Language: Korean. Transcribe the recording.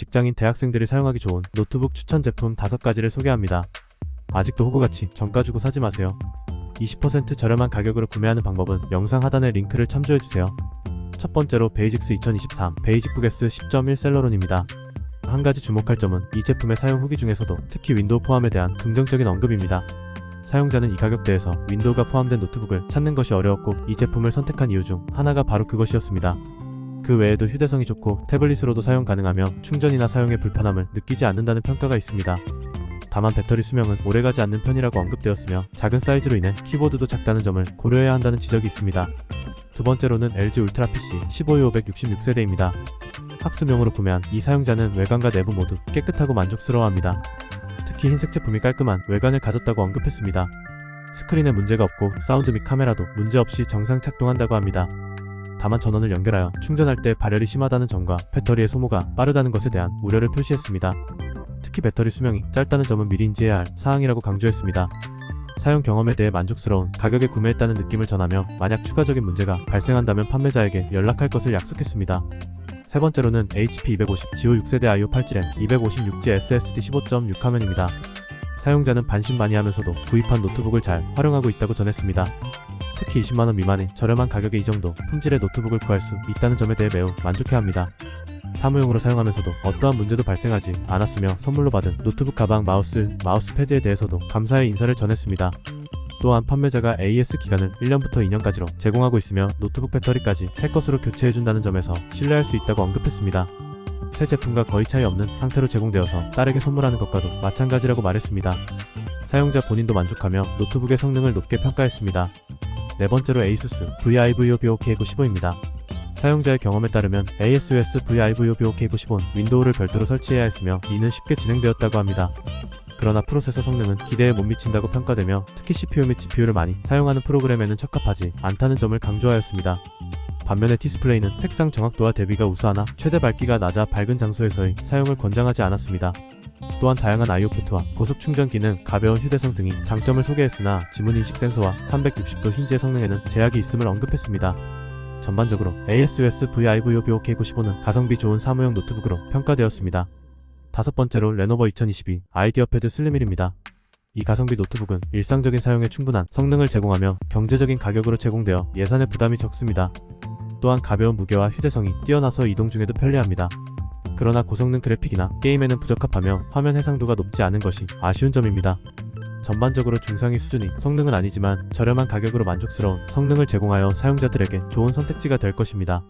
직장인 대학생들이 사용하기 좋은 노트북 추천 제품 5가지를 소개합니다. 아직도 호구같이 정가 주고 사지 마세요. 20% 저렴한 가격으로 구매하는 방법은 영상 하단의 링크를 참조해주세요. 첫 번째로 베이직스 2023 베이직북에스 10.1 셀러론입니다. 한 가지 주목할 점은 이 제품의 사용 후기 중에서도 특히 윈도우 포함에 대한 긍정적인 언급입니다. 사용자는 이 가격대에서 윈도우가 포함된 노트북을 찾는 것이 어려웠고 이 제품을 선택한 이유 중 하나가 바로 그것이었습니다. 그 외에도 휴대성이 좋고 태블릿으로도 사용 가능하며 충전이나 사용의 불편함을 느끼지 않는다는 평가가 있습니다. 다만 배터리 수명은 오래가지 않는 편이라고 언급되었으며 작은 사이즈로 인해 키보드도 작다는 점을 고려해야 한다는 지적이 있습니다. 두 번째로는 LG 울트라 PC 15266세대입니다. 학습용으로 구매한 이 사용자는 외관과 내부 모두 깨끗하고 만족스러워합니다. 특히 흰색 제품이 깔끔한 외관을 가졌다고 언급했습니다. 스크린에 문제가 없고 사운드 및 카메라도 문제없이 정상 작동한다고 합니다. 다만 전원을 연결하여 충전할 때 발열이 심하다는 점과 배터리의 소모가 빠르다는 것에 대한 우려를 표시했습니다. 특히 배터리 수명이 짧다는 점은 미리 인지해야 할 사항이라고 강조했습니다. 사용 경험에 대해 만족스러운 가격에 구매했다는 느낌을 전하며 만약 추가적인 문제가 발생한다면 판매자에게 연락할 것을 약속했습니다. 세 번째로는 HP 250 지오 6세대 IO 8G램 256G SSD 15.6 화면입니다. 사용자는 반신반의하면서도 구입한 노트북을 잘 활용하고 있다고 전했습니다. 특히 20만원 미만의 저렴한 가격에 이 정도 품질의 노트북을 구할 수 있다는 점에 대해 매우 만족해합니다. 사무용으로 사용하면서도 어떠한 문제도 발생하지 않았으며 선물로 받은 노트북 가방 마우스, 마우스패드에 대해서도 감사의 인사를 전했습니다. 또한 판매자가 AS 기간을 1년부터 2년까지로 제공하고 있으며 노트북 배터리까지 새 것으로 교체해준다는 점에서 신뢰할 수 있다고 언급했습니다. 새 제품과 거의 차이 없는 상태로 제공되어서 딸에게 선물하는 것과도 마찬가지라고 말했습니다. 사용자 본인도 만족하며 노트북의 성능을 높게 평가했습니다. 네 번째로 ASUS VIVO BOK915입니다. 사용자의 경험에 따르면 ASUS VIVO BOK915는 윈도우를 별도로 설치해야 했으며 이는 쉽게 진행되었다고 합니다. 그러나 프로세서 성능은 기대에 못 미친다고 평가되며 특히 CPU 및 GPU를 많이 사용하는 프로그램에는 적합하지 않다는 점을 강조하였습니다. 반면에 디스플레이는 색상 정확도와 대비가 우수하나 최대 밝기가 낮아 밝은 장소에서의 사용을 권장하지 않았습니다. 또한 다양한 I/O 포트와 고속 충전 기능, 가벼운 휴대성 등이 장점을 소개했으나 지문 인식 센서와 360도 힌지의 성능에는 제약이 있음을 언급했습니다. 전반적으로 ASUS VIVO BOK95는 가성비 좋은 사무용 노트북으로 평가되었습니다. 다섯 번째로 레노버 2022 아이디어 패드 슬리밀입니다. 이 가성비 노트북은 일상적인 사용에 충분한 성능을 제공하며 경제적인 가격으로 제공되어 예산의 부담이 적습니다. 또한 가벼운 무게와 휴대성이 뛰어나서 이동 중에도 편리합니다. 그러나 고성능 그래픽이나 게임에는 부적합하며 화면 해상도가 높지 않은 것이 아쉬운 점입니다. 전반적으로 중상위 수준이 성능은 아니지만 저렴한 가격으로 만족스러운 성능을 제공하여 사용자들에게 좋은 선택지가 될 것입니다.